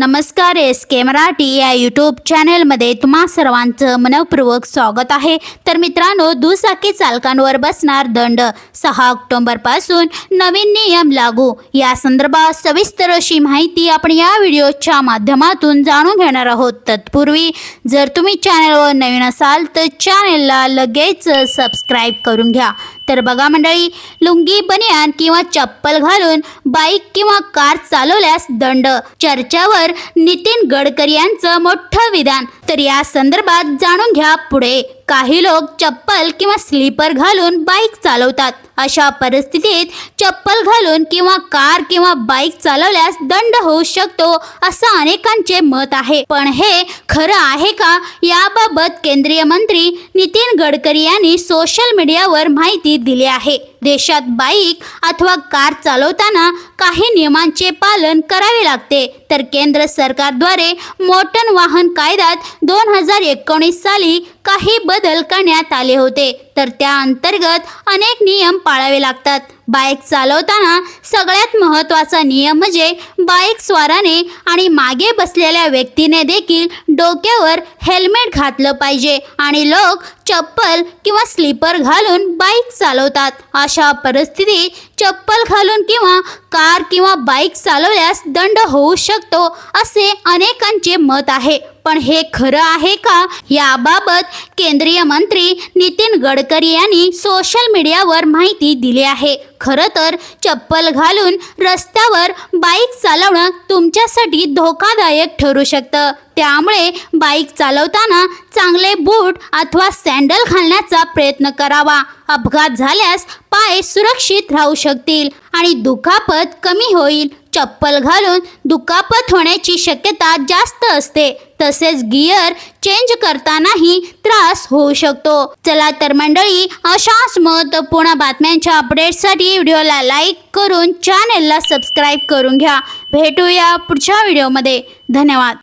नमस्कार एस के मराठी या यूट्यूब चॅनेलमध्ये तुम्हा सर्वांचं मनपूर्वक स्वागत आहे. तर मित्रांनो दुचाकी चालकांवर बसणार दंड सहा ऑक्टोबरपासून नवीन नियम लागू. या संदर्भात सविस्तर अशी माहिती आपण या व्हिडिओच्या माध्यमातून जाणून घेणार आहोत. तत्पूर्वी जर तुम्ही चॅनलवर नवीन असाल तर चॅनेलला लगेच सबस्क्राईब करून घ्या. तर बघा मंडळी लुंगी बनियान किंवा चप्पल घालून बाईक किंवा कार चालवल्यास दंड. चर्चावर नितीन गडकरी यांचं मोठं विधान. तर या संदर्भात जाणून घ्या पुढे. काही लोक चप्पल किंवा स्लीपर घालून बाईक चालवतात. अशा परिस्थितीत चप्पल घालून किंवा कार किंवा बाईक चालवल्यास दंड होऊ शकतो असं अनेकांचे मत आहे. पण हे खरं आहे का? याबाबत केंद्रीय मंत्री नितीन गडकरी यांनी सोशल मीडियावर माहिती दिली आहे. देशात बाईक अथवा कार चालवताना काही नियमांचे पालन करावे लागते. तर केंद्र सरकारद्वारे मोटर वाहन कायद्यात दोन हजार एकोणीस साली काही बदल करण्यात आले होते. तर त्या अंतर्गत अनेक नियम पाळावे लागतात. बाईक चालवताना सगळ्यात महत्त्वाचा नियम म्हणजे बाईक स्वाराने आणि मागे बसलेल्या व्यक्तीने देखील डोक्यावर हेल्मेट घातलं पाहिजे आणि लोक चप्पल किंवा स्लीपर घालून बाईक चालवतात. अशा परिस्थितीत चप्पल घालून किंवा कार किंवा बाईक चालवल्यास दंड होऊ शकतो असे अनेकांचे मत आहे. पण हे खरं आहे का? याबाबत केंद्रीय मंत्री नितीन गडकरी यांनी सोशल मीडियावर माहिती दिली आहे. खरं तर चप्पल घालून रस्त्यावर बाईक चालवणं तुमच्यासाठी धोकादायक ठरू शकतं. त्यामुळे बाईक चालवताना चांगले बूट अथवा सँडल घालण्याचा प्रयत्न करावा. अपघात झाल्यास पाय सुरक्षित राहू शकतील आणि दुखापत कमी होईल. चप्पल घालून दुखापत होण्याची शक्यता जास्त असते. तसेच गिअर चेंज करतानाही त्रास होऊ शकतो. चला तर मंडळी अशाच महत्त्वपूर्ण बातम्यांच्या अपडेटसाठी व्हिडिओला लाईक करून चॅनेलला सबस्क्राईब करून घ्या. भेटूया पुढच्या व्हिडिओमध्ये. धन्यवाद.